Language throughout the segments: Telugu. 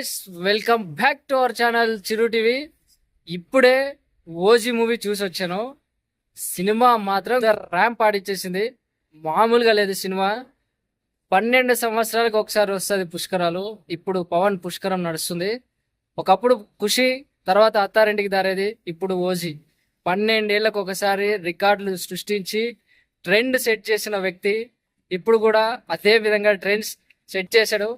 Guys welcome back to our channel Chiru TV ఇప్పుడే ఓజీ మూవీ చూసి వచ్చాను. సినిమా మాత్రం ర్యాంప్ ఆడిచ్చేసింది. మామూలుగా లేదు సినిమా. పన్నెండు సంవత్సరాలకు ఒకసారి వస్తుంది పుష్కరాలు. ఇప్పుడు పవన్ పుష్కరం నడుస్తుంది. ఒకప్పుడు ఖుషి తర్వాత అత్తారింటికి దారేది ఇప్పుడు ఓజీ. పన్నెండేళ్ళకు ఒకసారి రికార్డులు సృష్టించి ట్రెండ్ సెట్ చేసిన వ్యక్తి. ఇప్పుడు కూడా అదే విధంగా ట్రెండ్స్ సెట్ చేశాడు.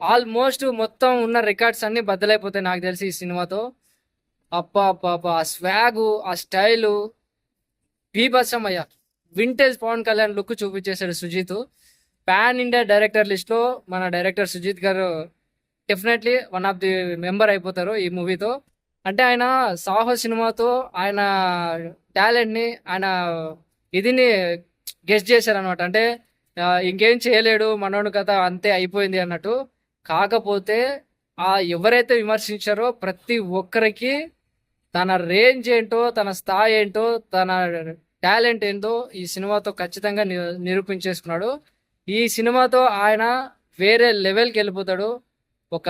ఆల్మోస్ట్ మొత్తం ఉన్న రికార్డ్స్ అన్ని బద్దలైపోతాయి నాకు తెలిసి ఈ సినిమాతో. అప్పా అప్పా ఆ స్వాగు ఆ స్టైలు. బీభత్సం అయ్యా వింటేజ్ పవన్ కళ్యాణ్ లుక్ చూపించేశాడు సుజీత్. పాన్ ఇండియా డైరెక్టర్ లిస్ట్లో మన director Sujeeth garu definitely one of the member అయిపోతారు ఈ మూవీతో. అంటే ఆయన సాహో సినిమాతో ఆయన టాలెంట్ని ఆయన ఇదిని గెస్ట్ చేశారనమాట అంటే ఇంకేం చేయలేడు మనోడు కథ అంతే అయిపోయింది అన్నట్టు. కాకపోతే ఆ ఎవరైతే విమర్శించారో ప్రతి ఒక్కరికి తన రేంజ్ ఏంటో తన స్థాయి ఏంటో తన టాలెంట్ ఏంటో ఈ సినిమాతో ఖచ్చితంగా నిరూపించేసుకున్నాడు. ఈ సినిమాతో ఆయన వేరే లెవెల్కి వెళ్ళిపోతాడు. ఒక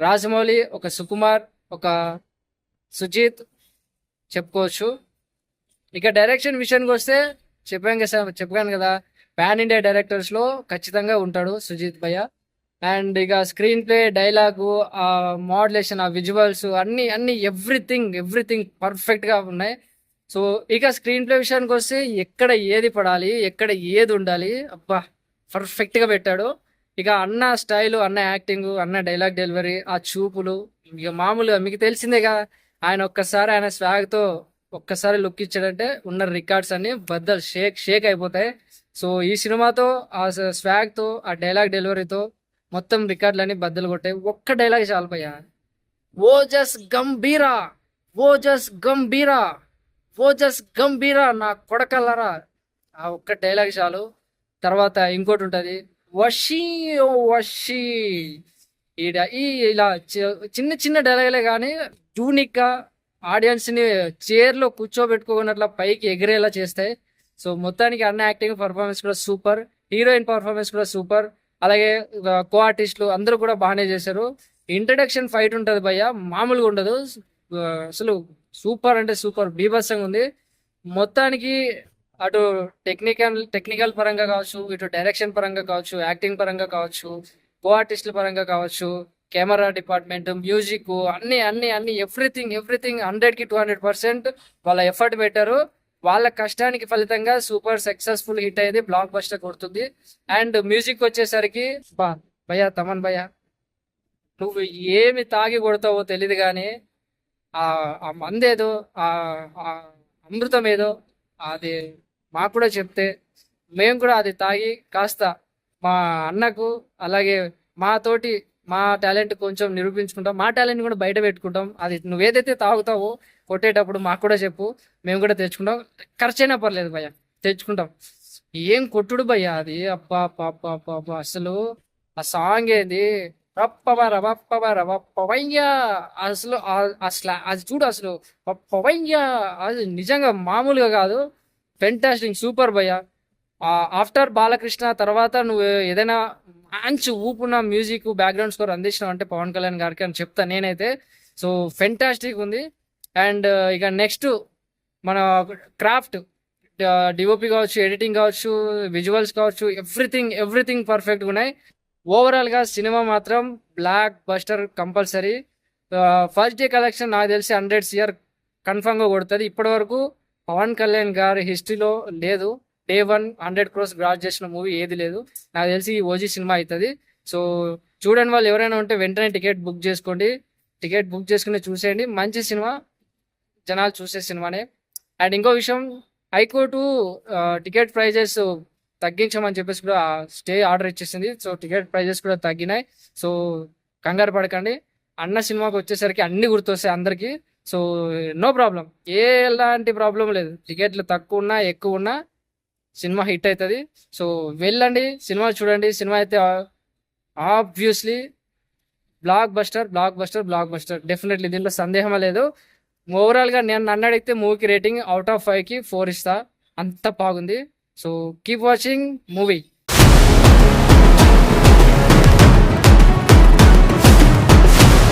రాజమౌళి ఒక సుకుమార్ ఒక సుజీత్ చెప్పుకోవచ్చు. ఇక డైరెక్షన్ విషయానికి వస్తే చెప్పాను కదా చెప్పాను కదా పాన్ ఇండియా డైరెక్టర్స్లో ఖచ్చితంగా ఉంటాడు సుజిత్ భయ్య. అండ్ ఇక స్క్రీన్ ప్లే డైలాగు ఆ మోడలేషన్ ఆ విజువల్స్ అన్ని అన్ని ఎవ్రీథింగ్ ఎవ్రీథింగ్ పర్ఫెక్ట్గా ఉన్నాయి. సో ఇక స్క్రీన్ ప్లే విషయానికి వస్తే ఎక్కడ ఏది పడాలి ఎక్కడ ఏది ఉండాలి అబ్బా పర్ఫెక్ట్గా పెట్టాడు. ఇక అన్న స్టైలు అన్న యాక్టింగ్ అన్న డైలాగ్ డెలివరీ ఆ చూపులు ఇక మామూలుగా మీకు తెలిసిందేగా ఆయన ఒక్కసారి ఆయన స్వాగ్తో ఒక్కసారి లుక్ ఇచ్చాడంటే ఉన్న రికార్డ్స్ అన్ని బద్దలు షేక్ షేక్ అయిపోతాయి. సో ఈ సినిమాతో ఆ స్వాగ్తో ఆ డైలాగ్ డెలివరీతో మొత్తం రికార్డులన్నీ బద్దలు కొట్టాయి ఒక్క డైలాగ్ చాలు భయ్యా. Ojas Gambheera Ojas Gambheera Ojas Gambheera నా కొడకల్లరా. ఆ ఒక్క డైలాగ్ చాలు. తర్వాత ఇంకోటి ఉంటుంది వషీ ఓ వషీ. ఈ ఈ ఇలా చిన్న చిన్న డైలాగులే కానీ యూనిక్గా ఆడియన్స్ని చైర్లో కూర్చోబెట్టుకున్నట్ల పైకి ఎగిరేలా చేస్తాయి. సో మొత్తానికి అన్న యాక్టింగ్ పర్ఫార్మెన్స్ కూడా సూపర్ హీరోయిన్ పర్ఫార్మెన్స్ కూడా సూపర్. అలాగే కో ఆర్టిస్టులు అందరూ కూడా బాగానే చేశారు. ఇంట్రడక్షన్ ఫైట్ ఉంటుంది భయ్య మామూలుగా ఉండదు. అసలు సూపర్ అంటే సూపర్ బీభత్సంగా ఉంది. మొత్తానికి అటు టెక్నికల్ టెక్నికల్ పరంగా కావచ్చు ఇటు డైరెక్షన్ పరంగా కావచ్చు యాక్టింగ్ పరంగా కావచ్చు కో ఆర్టిస్టుల పరంగా కావచ్చు కెమెరా డిపార్ట్మెంట్ మ్యూజిక్ అన్ని అన్ని అన్ని ఎవ్రీథింగ్ ఎవ్రీథింగ్ హండ్రెడ్కి టూ హండ్రెడ్ పర్సెంట్ వాళ్ళ ఎఫర్ట్ పెట్టారు. వాళ్ళ కష్టానికి ఫలితంగా సూపర్ సక్సెస్ఫుల్ హిట్ అయ్యేది బ్లాక్ బస్టర్ కొడుతుంది. అండ్ మ్యూజిక్ వచ్చేసరికి బా భయ్యా తమన్ భయ్యా నువ్వు ఏమి తాగి కొడతావో తెలియదు కానీ ఆ మందేదో ఆ అమృతం ఏదో అది మాకు కూడా చెప్తే మేము కూడా అది తాగి కాస్త మా అన్నకు అలాగే మా తోటి మా టాలెంట్ కొంచెం నిరూపించుకుంటాం. మా టాలెంట్ కూడా బయట పెట్టుకుంటాం. అది నువ్వేదైతే తాగుతావో కొట్టేటప్పుడు మాకు కూడా చెప్పు. మేము కూడా తెచ్చుకుంటాం. ఖర్చైనా పర్లేదు భయ్య. తెచ్చుకుంటాం. ఏం కొట్టుడు భయ్య అది? అబ్బా పాప పాప అసలు ఆ సాంగ్ ఏంది? రప్పవ రప్పబర రప్పవయ్యా అసలు ఆ- అసలు అది చూడు అసలు. పప్పవయ్యా అది నిజంగా మామూలుగా కాదు. ఫెంటాస్టింగ్ సూపర్ భయ్య. ఆఫ్టర్ బాలకృష్ణ తర్వాత నువ్వు ఏదైనా మంచి ఊపున్న మ్యూజిక్ బ్యాక్గ్రౌండ్ స్కోర్ అందించినావు అంటే పవన్ కళ్యాణ్ గారికి అని చెప్తా నేనైతే. సో ఫెంటాస్టిక్ ఉంది. అండ్ uh, ఇక నెక్స్ట్ మన క్రాఫ్ట్ డిఓపి uh, కావచ్చు ఎడిటింగ్ కావచ్చు విజువల్స్ కావచ్చు ఎవ్రీథింగ్ ఎవ్రీథింగ్ పర్ఫెక్ట్గా ఉన్నాయి. ఓవరాల్గా సినిమా మాత్రం blockbuster compulsory first day collection నాకు తెలిసి హండ్రెడ్ సిఆర్ కన్ఫామ్గా కొడుతుంది. ఇప్పటివరకు పవన్ కళ్యాణ్ గారి హిస్టరీలో లేదు. Day one hundred crores gross చేసిన మూవీ ఏది లేదు. నాకు తెలిసి ఈ ఓజీ సినిమా అవుతుంది సో చూడండి వాళ్ళు ఎవరైనా ఉంటే వెంటనే టికెట్ బుక్ చేసుకోండి. టికెట్ బుక్ చేసుకుని చూసేయండి. మంచి సినిమా జనాలు చూసే సినిమానే అండ్ ఇంకో విషయం హైకోర్టు టికెట్ ప్రైజెస్ తగ్గించమని చెప్పేసి కూడా స్టే ఆర్డర్ ఇచ్చేసింది. సో టికెట్ ప్రైజెస్ కూడా తగ్గినాయి. సో కంగారు పడకండి. అన్న సినిమాకి వచ్చేసరికి అన్ని గుర్తొస్తాయి అందరికీ. సో నో ప్రాబ్లం ఏ ఎలాంటి ప్రాబ్లం లేదు. టికెట్లు తక్కువ ఉన్నా ఎక్కువ ఉన్నా సినిమా హిట్ అవుతుంది. సో వెళ్ళండి సినిమా చూడండి. సినిమా అయితే obviously blockbuster blockbuster blockbuster definitely దీంట్లో సందేహమే లేదు. ఓవరాల్గా నేను నన్ను అడిగితే మూవీకి రేటింగ్ అవుట్ ఆఫ్ ఫైవ్కి ఫోర్ ఇస్తా. అంత బాగుంది. So keep watching movie